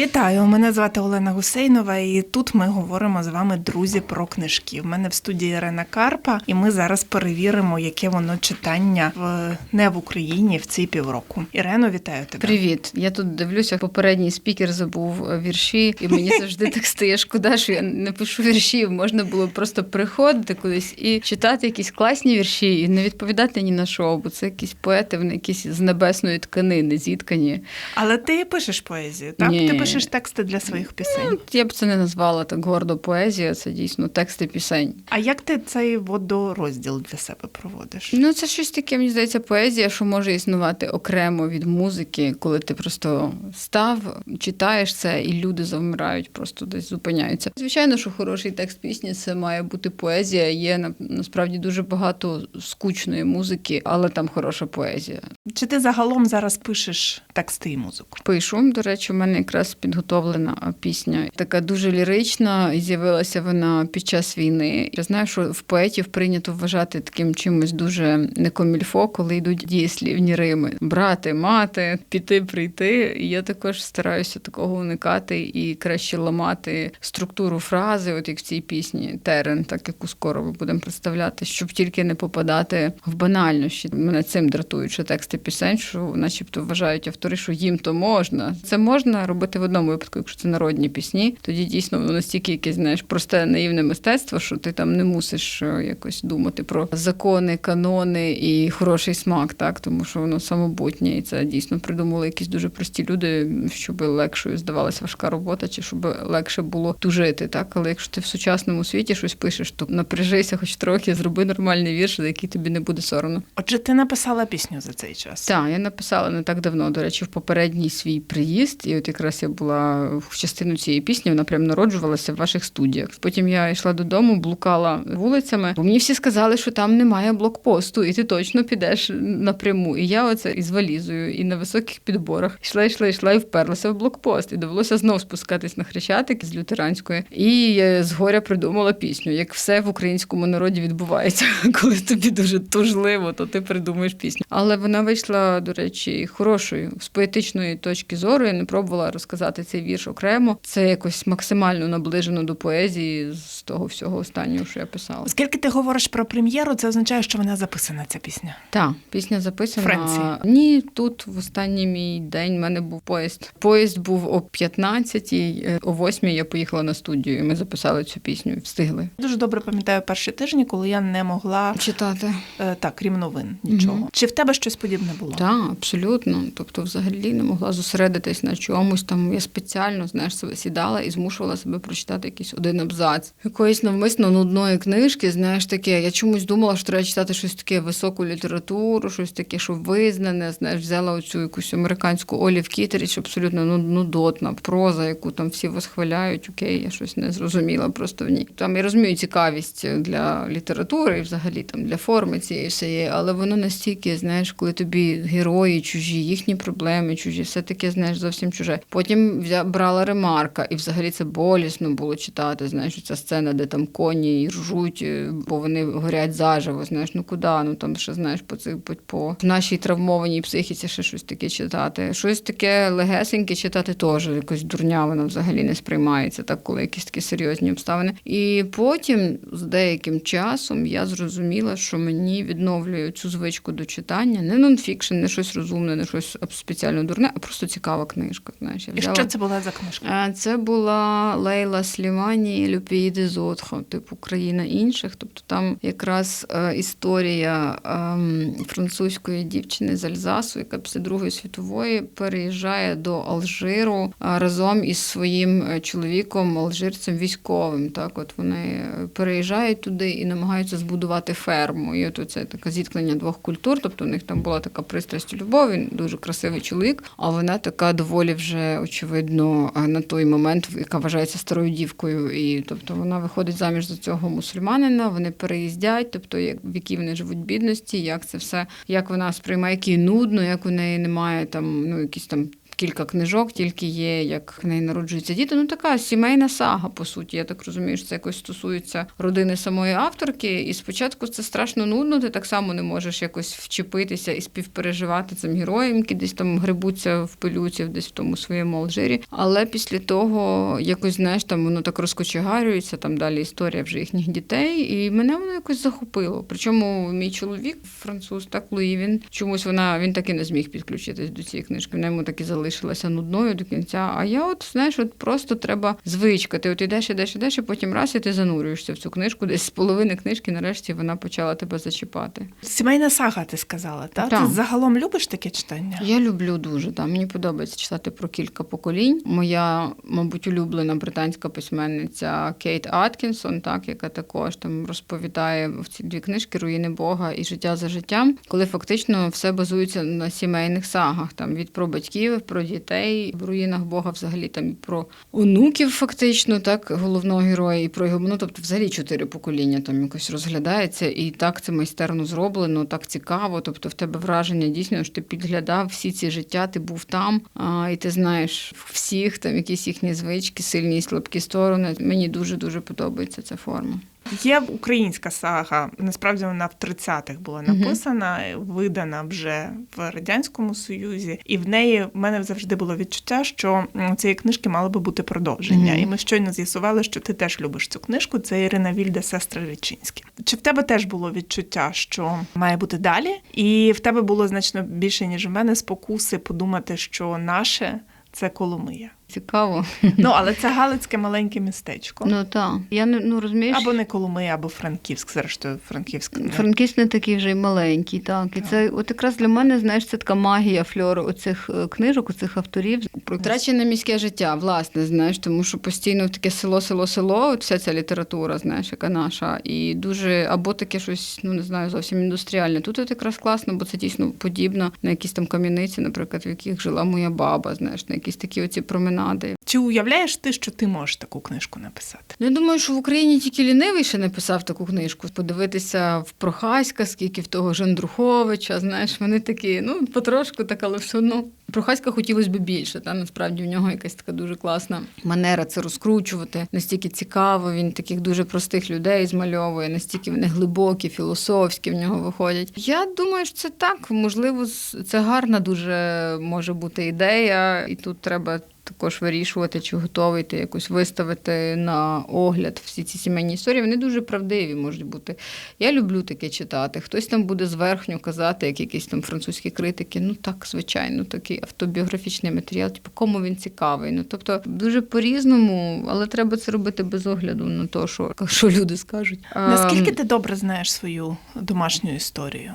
Вітаю! Мене звати Олена Гусейнова, і тут ми говоримо з вами, друзі, про книжки. У мене в студії Ірина Карпа, і ми зараз перевіримо, яке воно читання в не в Україні в ці півроку. Ірено, вітаю тебе. Привіт. Я тут дивлюся, попередній спікер забув е, вірші, і мені завжди так стає шкода, що я не пишу віршів. Можна було просто приходити кудись і читати якісь класні вірші, і не відповідати ні на що, бо це якісь поети, вони якісь з небесної тканини зіткані. Але ти пишеш поезію, так? Ні. Ти пишеш тексти для своїх пісень. Ну, я б це не назвала так гордо поезія, це дійсно тексти пісень. А як ти цей водорозділ для себе проводиш? Ну, це щось таке, мені здається, поезія, що може існувати окремо від музики, коли ти просто став, читаєш це, і люди завмирають, просто десь зупиняються. Звичайно, що хороший текст пісні це має бути поезія. Є насправді дуже багато скучної музики, але там хороша поезія. Чи ти загалом зараз пишеш тексти і музику? Пишу, до речі, у мене якраз підготовлена пісня, така дуже лірична, і з'явилася вона під час війни. Я знаю, що в поетів прийнято вважати таким чимось дуже некомільфо, коли йдуть дієслівні рими: брати, мати, піти, прийти. І я також стараюся такого уникати і краще ламати структуру фрази, от як в цій пісні Терен, так яку скоро ми будемо представляти, щоб тільки не попадати в банальнощі. Мене цим дратують, що тексти пісень, що, начебто, вважають автори, що їм то можна. Це можна робити в одному випадку, якщо це народні пісні. Тоді дійсно воно настільки якесь знаєш просте наївне мистецтво, що ти там не мусиш е, якось думати про закони, канони і хороший смак, так тому що воно самобутнє, і це дійсно придумали якісь дуже прості люди, щоб легшою здавалася важка робота, чи щоб легше було тужити. Так, але якщо ти в сучасному світі щось пишеш, то напряжися, хоч трохи, зроби нормальний вірш, за який тобі не буде соромно. Отже, ти написала пісню за цей час. Так, я написала не так давно, до речі, в попередній свій приїзд, і от якраз я була в частину цієї пісні, вона прям народжувалася в ваших студіях. Потім я йшла додому, блукала вулицями, бо мені всі сказали, що там немає блокпосту, і ти точно підеш напряму. І я оце із валізою, і на високих підборах йшла, йшла, йшла і вперлася в блокпост. І довелося знов спускатись на хрещатик з лютеранської. І згоря придумала пісню, як все в українському народі відбувається. Коли тобі дуже тужливо, то ти придумаєш пісню. Але вона вийшла, до речі, хорошою з поетичної точки зору. Я не пробувала розказати цей вірш окремо. Це якось максимально наближено до поезії з того всього останнього, що я писала. Оскільки ти говориш про прем'єру, це означає, що вона записана, ця пісня. Так, пісня записана. Франції. Ні, тут в останній мій день в мене був поїзд. Поїзд був о 15-й, е, о 8-й я поїхала на студію, і ми записали цю пісню. Встигли. Дуже добре пам'ятаю перші тижні, коли я не могла Читати. е, так, крім новин, нічого. Мгм. Чи в тебе щось подібне було? Так, абсолютно. Тобто, взагалі не могла зосередитись на чомусь. Там я спеціально знаєш себе сідала і змушувала себе прочитати якийсь один абзац. Якоїсь навмисно нудної книжки, знаєш таке. Я чомусь думала, що треба читати щось таке високу літературу, щось таке, що визнане. Знаєш, взяла оцю якусь американську Олів Кітеріч, абсолютно ну, нудотна проза, яку там всі восхваляють. Окей, я щось не зрозуміла просто в ній. Там я розумію цікавість для літератури і взагалі там для форми цієї всієї, але воно настільки, знаєш, коли тобі герої чужі, їхні проблеми чужі, все таке, знаєш, зовсім чуже. Потім взя, брала ремарка, і взагалі це болісно було читати. Знаєш, ця сцена, де там коні ржуть, е, бо вони горять заживо. Знаєш, ну куди? Ну там ще знаєш по цих по, нашій травмованій психіці ще щось таке читати. Щось таке легесеньке читати теж якось дурня, воно взагалі не сприймається, так коли якісь такі серйозні обставини. І потім, з деяким часом, я зрозуміла, що мені відновлює цю звичку до читання, не нонфікшн, не щось розумне, не щось спеціально дурне, а просто цікава книжка. Знаєш, я І що це була за книжка? Е, Це була Лейла Слімані Люпіїди Зотхо, типу країна інших. Тобто там якраз е, історія ем, французької дівчини з Альзасу, яка після Другої світової переїжджає до Алжиру разом із своїм е, чоловіком, алжирцем військовим. Так, от вони е, переїжджають туди і намагаються збудувати ферму. І от це таке зіткнення двох культур. Тобто у них там була така пристрасть у любов, він дуже красивий чоловік, а вона така доволі вже очевидно на той момент, яка вважається старою дівкою. І тобто вона виходить заміж за цього мусульманина. Вони переїздять, тобто як в якій вони живуть бідності, як це все, як вона сприймає, як їй нудно, як у неї немає там ну якісь там кілька книжок, тільки є, як в неї народжуються діти. Ну така сімейна сага, по суті. Я так розумію, що це якось стосується родини самої авторки. І спочатку це страшно нудно. Ти так само не можеш якось вчепитися і співпереживати цим героям, які десь там грибуться в пилюці, десь в тому своєму Алжирі. Але після того якось знаєш, там воно так розкочегарюється. Там далі історія вже їхніх дітей, і мене воно якось захопило. Причому мій чоловік, француз, так Луї, він чомусь вона він таки не зміг підключитись до цієї книжки. Вона йому таки залишилася нудною до кінця. А я, от знаєш, от просто треба звичка. Ти от ідеш, ідеш, ідеш, і потім раз і ти занурюєшся в цю книжку. Десь з половини книжки, нарешті вона почала тебе зачіпати. Сімейна сага, ти сказала, так? Так. Ти загалом любиш таке читання? Я люблю дуже. Да. Мені подобається читати про кілька поколінь. Моя, мабуть, улюблена британська письменниця Кейт Аткінсон, так, яка також там розповідає в ці дві книжки Руїни Бога і життя за життям, коли фактично все базується на сімейних сагах. Там від про батьків, про дітей, в руїнах Бога взагалі там і про онуків, фактично, так, головного героя, і про його. Ну, тобто, взагалі чотири покоління там якось розглядається, і так це майстерно зроблено, так цікаво. Тобто, в тебе враження дійсно, що ти підглядав всі ці життя, ти був там, а, і ти знаєш всіх там якісь їхні звички, сильні і слабкі сторони. Мені дуже дуже подобається ця форма. Є українська сага. Насправді вона в 30-х була написана, видана вже в радянському союзі, і в неї в мене завжди було відчуття, що цієї книжки мало би бути продовження. І ми щойно з'ясували, що ти теж любиш цю книжку. Це Ірина Вільда, сестри Річинські. Чи в тебе теж було відчуття, що має бути далі? І в тебе було значно більше ніж в мене спокуси подумати, що наше це Коломия. Цікаво. Ну але це Галицьке маленьке містечко. Ну так. Я не ну розумієш. Або не Коломия, або Франківськ. Зрештою, Франківськ. не- Франківськ не такий вже й маленький, так. І це от якраз для мене, знаєш, це така магія фльору оцих е, книжок, оцих авторів. Втрачене міське життя, власне, знаєш, тому що постійно таке село, село, село, от вся ця література, знаєш, яка наша, і дуже або таке щось, ну не знаю, зовсім індустріальне. Тут от якраз класно, бо це дійсно подібно на якісь там кам'яниці, наприклад, в яких жила моя баба, знаєш, на якісь такі оці променади. Чи уявляєш ти, що ти можеш таку книжку написати? Ну, я думаю, що в Україні тільки лінивий ще не писав таку книжку. Подивитися в Прохаська, скільки в того Жандруховича, знаєш, вони такі, ну, потрошку так, але все одно. Прохаська хотілося б більше. Та насправді в нього якась така дуже класна манера це розкручувати. Настільки цікаво, він таких дуже простих людей змальовує, настільки вони глибокі, філософські в нього виходять. Я думаю, що це так. Можливо, це гарна дуже може бути ідея, і тут треба також вирішувати, чи готовий ти якось виставити на огляд всі ці сімейні історії. Вони дуже правдиві можуть бути. Я люблю таке читати. Хтось там буде зверхньо казати, як якісь там французькі критики. Ну так, звичайно, такий автобіографічний матеріал, типу, кому він цікавий. Ну тобто дуже по-різному, але треба це робити без огляду на те, що, що люди скажуть. Наскільки ти добре знаєш свою домашню історію?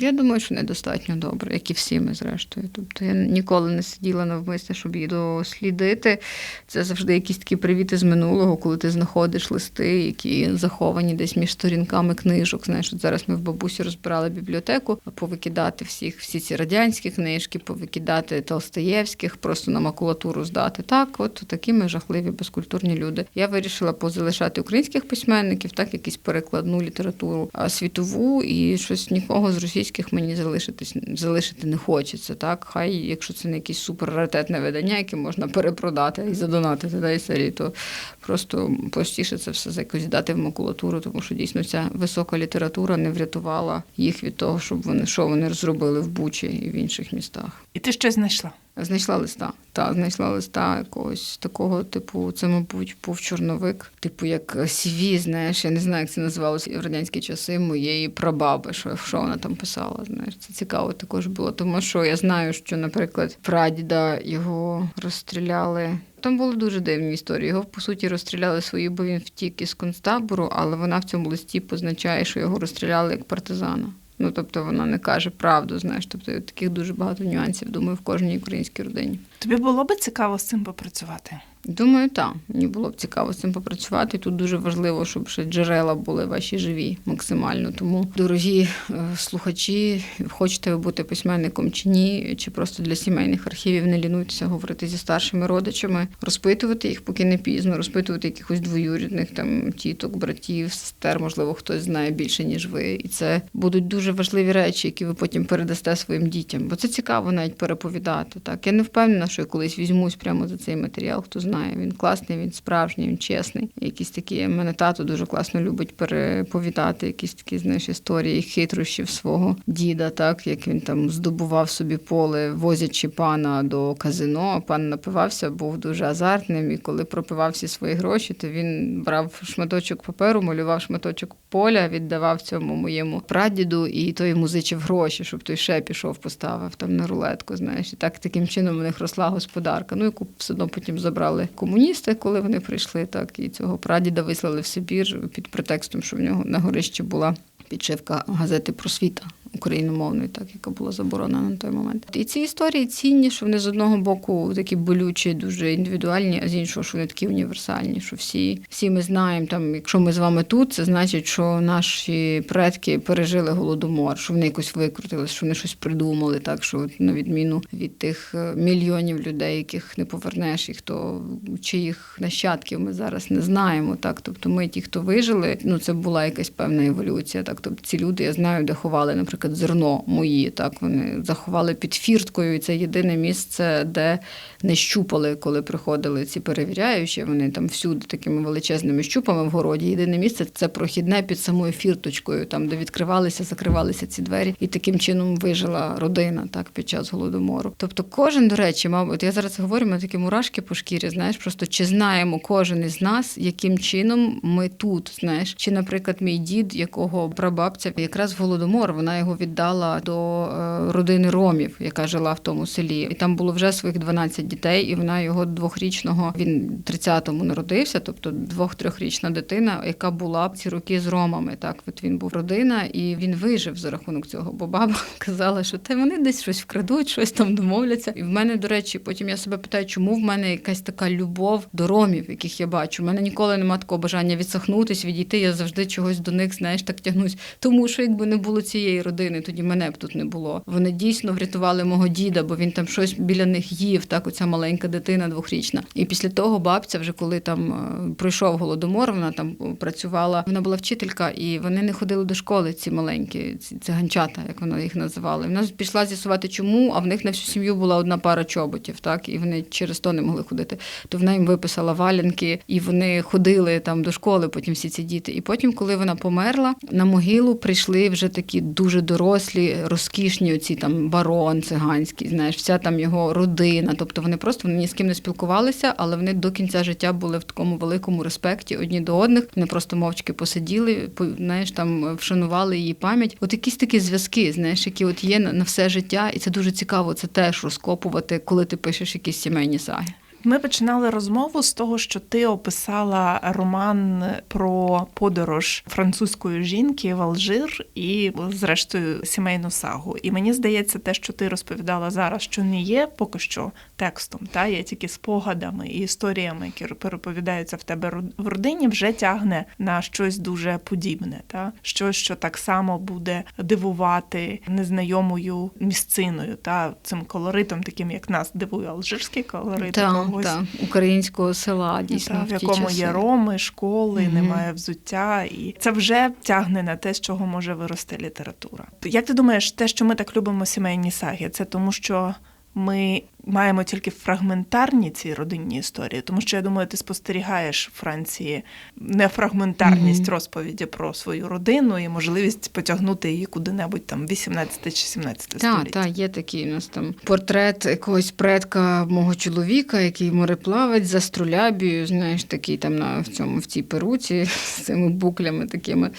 Я думаю, що недостатньо добре, як і всі ми, зрештою. Тобто я ніколи не сиділа навмисне, щоб її дослідити. Це завжди якісь такі привіти з минулого, коли ти знаходиш листи, які заховані десь між сторінками книжок. Знаєш, от зараз ми в бабусі розбирали бібліотеку, повикидати всіх, всі ці радянські книжки, повикидати Толстоєвських, просто на макулатуру здати. Так, от такі ми жахливі, безкультурні люди. Я вирішила позалишати українських письменників, так, якісь перекладну літературу світову, і щось нікого з російських мені залишитись залишити не хочеться. Так, хай, якщо це не якесь суперраритетне видання, яке можна перепродати і задонатити й серії, то просто простіше це все якось дати в макулатуру, тому що дійсно ця висока література не врятувала їх від того, щоб вони що вони зробили в Бучі і в інших містах. І ти щось знайшла? Знайшла листа. Так, знайшла листа якогось такого, типу, це, мабуть, був чорновик, типу, як CV, знаєш, я не знаю, як це називалося в радянські часи моєї прабаби, що, що вона там писала. Знаєш, це цікаво також було, тому що я знаю, що, наприклад, прадіда його розстріляли. Там були дуже дивні історії. Його по суті розстріляли свої, бо він втік із концтабору, але вона в цьому листі позначає, що його розстріляли як партизана. Ну тобто вона не каже правду, знаєш. Тобто таких дуже багато нюансів, думаю, в кожній українській родині. Тобі було би цікаво з цим попрацювати? Думаю, так. Мені було б цікаво з цим попрацювати. Тут дуже важливо, щоб ще джерела були ваші живі максимально. Тому, дорогі е, слухачі, хочете ви бути письменником чи ні, чи просто для сімейних архівів не лінуйтеся говорити зі старшими родичами, розпитувати їх, поки не пізно, розпитувати якихось двоюрідних там тіток, братів, сестер, можливо, хтось знає більше, ніж ви. І це будуть дуже важливі речі, які ви потім передасте своїм дітям. Бо це цікаво навіть переповідати. Так я не впевнена, що я колись візьмусь прямо за цей матеріал. Хто знає, він класний, він справжній, він чесний. Якісь такі мене тато дуже класно любить переповідати, якісь такі знаєш історії хитрощів свого діда, так як він там здобував собі поле, возячи пана до казино. Пан напивався, був дуже азартним. І коли пропивав всі свої гроші, то він брав шматочок паперу, малював шматочок поля, віддавав цьому моєму прадіду, і той йому зичив гроші, щоб той ще пішов, поставив там на рулетку. Знаєш, і так таким чином у них росла господарка. Ну яку все одно потім забрали комуністи, коли вони прийшли. Так і цього прадіда вислали в Сибір під претекстом, що в нього на горищі була підшивка газети Просвіта україномовної, так яка була заборонена на той момент. І ці історії цінні, що вони з одного боку такі болючі, дуже індивідуальні, а з іншого, що вони такі універсальні. Що всі, всі ми знаємо, там, якщо ми з вами тут, це значить, що наші предки пережили голодомор, що вони якось викрутились, що вони щось придумали, так що на відміну від тих е, мільйонів людей, яких не повернеш, і хто чиїх нащадків ми зараз не знаємо. Так, тобто ми, ті, хто вижили, ну це була якась певна еволюція. Так, тобто ці люди, я знаю, де ховали, наприклад, зерно мої. Так вони заховали під фірткою, і це єдине місце, де не щупали, коли приходили ці перевіряючі. Вони там всюди такими величезними щупами в городі. Єдине місце це прохідне під самою фірточкою, там де відкривалися, закривалися ці двері, і таким чином вижила родина так під час голодомору. Тобто, кожен, до речі, мабуть, я зараз говорю, ми такі мурашки по шкірі. Знаєш, просто чи знаємо кожен із нас, яким чином ми тут, знаєш, чи, наприклад, мій дід, якого прабабця якраз голодомор, вона його віддала до е, родини ромів, яка жила в тому селі, і там було вже своїх 12 дітей, і вона його двохрічного він 30-му народився, тобто двох-трьохрічна дитина, яка була ці роки з ромами. Так, от він був родина, і він вижив за рахунок цього. Бо баба казала, що те вони десь щось вкрадуть, щось там домовляться. І в мене, до речі, потім я себе питаю, чому в мене якась така любов до ромів, яких я бачу. У мене ніколи немає такого бажання відсахнутись, відійти. Я завжди чогось до них, знаєш, так тягнусь. Тому що якби не було цієї родини, тоді мене б тут не було. Вони дійсно врятували мого діда, бо він там щось біля них їв. Так, оця маленька дитина двохрічна. І після того бабця, вже коли там е, пройшов голодомор, вона там працювала. Вона була вчителька, і вони не ходили до школи. Ці маленькі, ці циганчата, як вона їх називали. Вона пішла з'ясувати, чому, а в них на всю сім'ю була одна пара чоботів, так і вони через то не могли ходити. То вона їм виписала валянки, і вони ходили там до школи. Потім всі ці діти. І потім, коли вона померла, на могилу прийшли вже такі дуже дорослі, розкішні, оці там барон циганський, знаєш, вся там його родина. Тобто вони просто вони ні з ким не спілкувалися, але вони до кінця життя були в такому великому респекті одні до одних. Вони просто мовчки посиділи, по- знаєш, там вшанували її пам'ять. От якісь такі зв'язки, знаєш, які от є на все життя, і це дуже цікаво. Це теж розкопувати, коли ти пишеш якісь сімейні саги. Ми починали розмову з того, що ти описала роман про подорож французької жінки в Алжир і, зрештою, сімейну сагу. І мені здається, те, що ти розповідала зараз, що не є поки що текстом, та є тільки спогадами і історіями, які переповідаються в тебе в родині, вже тягне на щось дуже подібне, та щось, що так само буде дивувати незнайомою місциною, та цим колоритом, таким як нас дивує алжирський колорит. Так, якогось. та, українського села, дійсно. Та, в в якому часи. є роми, школи, Мгм. немає взуття, і це вже тягне на те, з чого може вирости література. Як ти думаєш, те, що ми так любимо сімейні саги, це тому, що ми маємо тільки фрагментарні ці родинні історії, тому що я думаю, ти спостерігаєш в Франції нефрагментарність Мгм. розповіді про свою родину і можливість потягнути її куди-небудь там 18 чи 17 Так, століття. так, є такий у нас там портрет якогось предка мого чоловіка, який мореплавець за струлябію, знаєш, такий там на в цьому в цій перуці з цими буклями такими.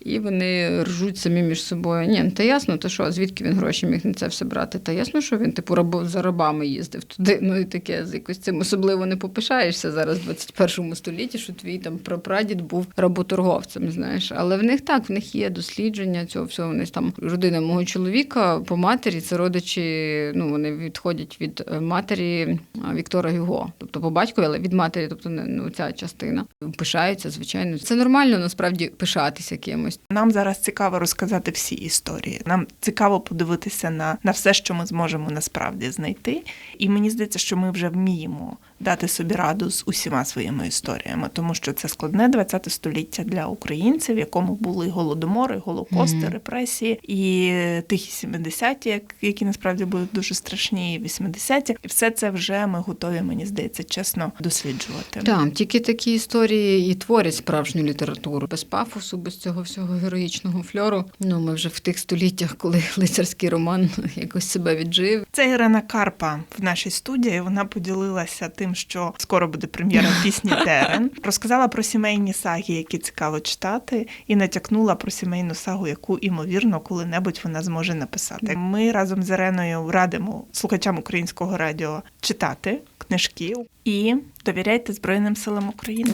І вони ржуть самі між собою. Ні, ну та ясно, то що, звідки він гроші міг на це все брати? Та ясно, що він типу рабо за рабами саме їздив туди. Ну і таке з якось цим особливо не попишаєшся зараз в 21 столітті, що твій там прапрадід був работорговцем. Знаєш, але в них так, в них є дослідження цього всього. Вони там родина мого чоловіка по матері, це родичі. Ну вони відходять від е, матері Віктора Гюго, тобто по батькові, але від матері, тобто не ну, ця частина. Пишаються, звичайно. Це нормально насправді пишатися кимось. Нам зараз цікаво розказати всі історії. Нам цікаво подивитися на, на все, що ми зможемо насправді знайти. І мені здається, що ми вже вміємо дати собі раду з усіма своїми історіями, тому що це складне 20 століття для українців, в якому були голодомори, голокости, Мгм. репресії, і тихі 70-ті, які насправді були дуже страшні, і 80-ті. І все це вже ми готові, мені здається, чесно досліджувати. Так, тільки такі історії і творять справжню літературу. Без пафосу, без цього всього героїчного фльору. Ну, ми вже в тих століттях, коли лицарський роман якось себе віджив. Це Ірина Карпа в нашій студії. Вона поділилася тим, що скоро буде прем'єра пісні Терен. Розказала про сімейні саги, які цікаво читати, і натякнула про сімейну сагу, яку імовірно коли-небудь вона зможе написати. Ми разом з Іреною радимо слухачам українського радіо читати книжки і довіряйте Збройним силам України.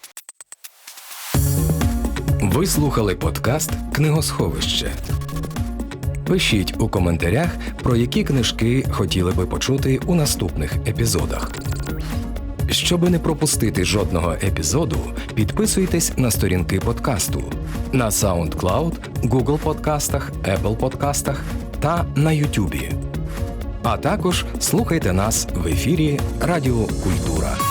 Ви слухали подкаст Книгосховище. Пишіть у коментарях, про які книжки хотіли би почути у наступних епізодах. Щоби не пропустити жодного епізоду, підписуйтесь на сторінки подкасту на SoundCloud, Google подкастах, Apple подкастах та на YouTube. А також слухайте нас в ефірі Радіо Культура.